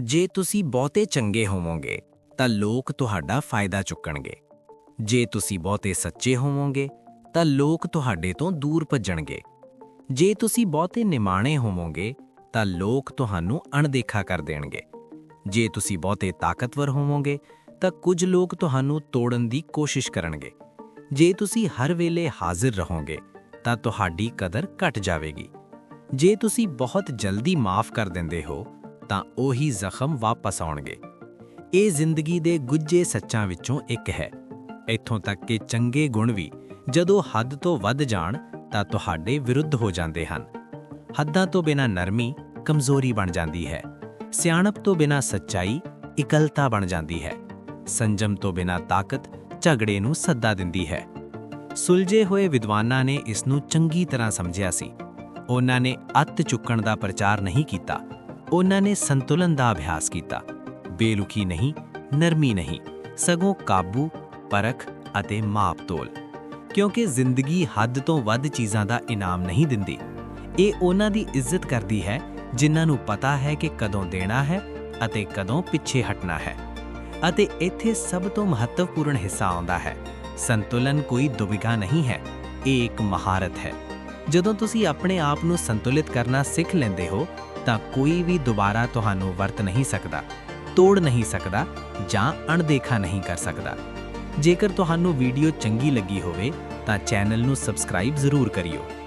ਜੇ ਤੁਸੀਂ ਬਹੁਤੇ ਚੰਗੇ ਹੋਵੋਗੇ, ਤਾਂ ਲੋਕ ਤੁਹਾਡਾ ਫਾਇਦਾ ਚੁੱਕਣਗੇ। ਜੇ ਤੁਸੀਂ ਬਹੁਤੇ ਸੱਚੇ ਹੋਵੋਗੇ, ਤਾਂ ਲੋਕ ਤੁਹਾਡੇ ਤੋਂ ਦੂਰ ਭੱਜਣਗੇ। ਜੇ ਤੁਸੀਂ ਬਹੁਤੇ ਨਿਮਾਣੇ ਹੋਵੋਗੇ, ਤਾਂ ਲੋਕ ਤੁਹਾਨੂੰ ਅਣਦੇਖਾ ਕਰ ਦੇਣਗੇ। ਜੇ ਤੁਸੀਂ ਬਹੁਤੇ ਤਾਕਤਵਰ ਹੋਵੋਗੇ, ਤਾਂ ਕੁਝ ਲੋਕ ਤੁਹਾਨੂੰ ਤੋੜਨ ਦੀ ਕੋਸ਼ਿਸ਼ ਕਰਨਗੇ। ਜੇ ਤੁਸੀਂ ਹਰ ਵੇਲੇ ਹਾਜ਼ਰ ਰਹੋਗੇ, ਤਾਂ ਤੁਹਾਡੀ ਕਦਰ ਘਟ ਜਾਵੇਗੀ। ਜੇ ਤੁਸੀਂ ਬਹੁਤ ਜਲਦੀ ਮਾਫ ਕਰ ਦਿੰਦੇ ਹੋ ਤਾਂ ਉਹੀ ਜ਼ਖਮ ਵਾਪਸ ਆਉਣਗੇ। ਇਹ ਜ਼ਿੰਦਗੀ ਦੇ ਗੁੱਝੇ ਸੱਚਾਂ ਵਿੱਚੋਂ ਇੱਕ ਹੈ। ਇੱਥੋਂ ਤੱਕ ਕਿ ਚੰਗੇ ਗੁਣ ਵੀ ਜਦੋਂ ਹੱਦ ਤੋਂ ਵੱਧ ਜਾਣ ਤਾਂ ਤੁਹਾਡੇ ਵਿਰੁੱਧ ਹੋ ਜਾਂਦੇ ਹਨ। ਹੱਦਾਂ ਤੋਂ ਬਿਨਾਂ ਨਰਮੀ, ਕਮਜ਼ੋਰੀ ਬਣ ਜਾਂਦੀ ਹੈ। ਸਿਆਣਪ ਤੋਂ ਬਿਨਾਂ ਸੱਚਾਈ, ਇਕਲਤਾ ਬਣ ਜਾਂਦੀ ਹੈ। ਸੰਜਮ ਤੋਂ ਬਿਨਾਂ ਤਾਕਤ, ਝਗੜੇ ਨੂੰ ਸੱਦਾ ਦਿੰਦੀ ਹੈ। ਸੁਲਝੇ ਹੋਏ ਵਿਦਵਾਨਾਂ ਨੇ ਇਸ ਨੂੰ ਚੰਗੀ ਤਰ੍ਹਾਂ ਸਮਝਿਆ ਸੀ। ਉਹਨਾਂ ਨੇ ਅੱਤ ਚੁੱਕਣ ਦਾ ਪ੍ਰਚਾਰ ਨਹੀਂ ਕੀਤਾ। ਉਹਨਾਂ ਨੇ ਸੰਤੁਲਨ ਦਾ ਅਭਿਆਸ ਕੀਤਾ। ਬੇਲੁਕੀ ਨਹੀਂ, ਨਰਮੀ ਨਹੀਂ, ਸਗੋਂ ਕਾਬੂ, ਪਰਖ ਅਤੇ ਮਾਪ ਤੋਲ। ਕਿਉਂਕਿ ਜ਼ਿੰਦਗੀ ਹੱਦ ਤੋਂ ਵੱਧ ਚੀਜ਼ਾਂ ਦਾ ਇਨਾਮ ਨਹੀਂ ਦਿੰਦੀ। ਇਹ ਉਹਨਾਂ ਦੀ ਇੱਜ਼ਤ ਕਰਦੀ ਹੈ, ਜਿਨ੍ਹਾਂ ਨੂੰ ਪਤਾ ਹੈ ਕਿ ਕਦੋਂ ਦੇਣਾ ਹੈ ਅਤੇ ਕਦੋਂ ਪਿੱਛੇ ਹਟਣਾ ਹੈ। ਅਤੇ ਇੱਥੇ ਸਭ ਤੋਂ ਮਹੱਤਵਪੂਰਨ ਹਿੱਸਾ ਆਉਂਦਾ ਹੈ, ਸੰਤੁਲਨ ਕੋਈ ਦੁਬਿਗਾ ਨਹੀਂ ਹੈ, ਇਹ ਇੱਕ ਮਹਾਰਤ ਹੈ। ਜਦੋਂ ਤੁਸੀਂ ਆਪਣੇ ਆਪ ਨੂੰ ਸੰਤੁਲਿਤ ਕਰਨਾ ਸਿੱਖ ਲੈਂਦੇ ਹੋ ਤਾਂ ਕੋਈ ਵੀ ਦੁਬਾਰਾ ਤੁਹਾਨੂੰ ਵਰਤ ਨਹੀਂ ਸਕਦਾ, ਤੋੜ ਨਹੀਂ ਸਕਦਾ ਜਾਂ ਅਣਦੇਖਾ ਨਹੀਂ ਕਰ ਸਕਦਾ। ਜੇਕਰ ਤੁਹਾਨੂੰ ਵੀਡੀਓ ਚੰਗੀ ਲੱਗੀ ਹੋਵੇ ਤਾਂ ਚੈਨਲ ਨੂੰ ਸਬਸਕ੍ਰਾਈਬ ਜ਼ਰੂਰ ਕਰਿਓ।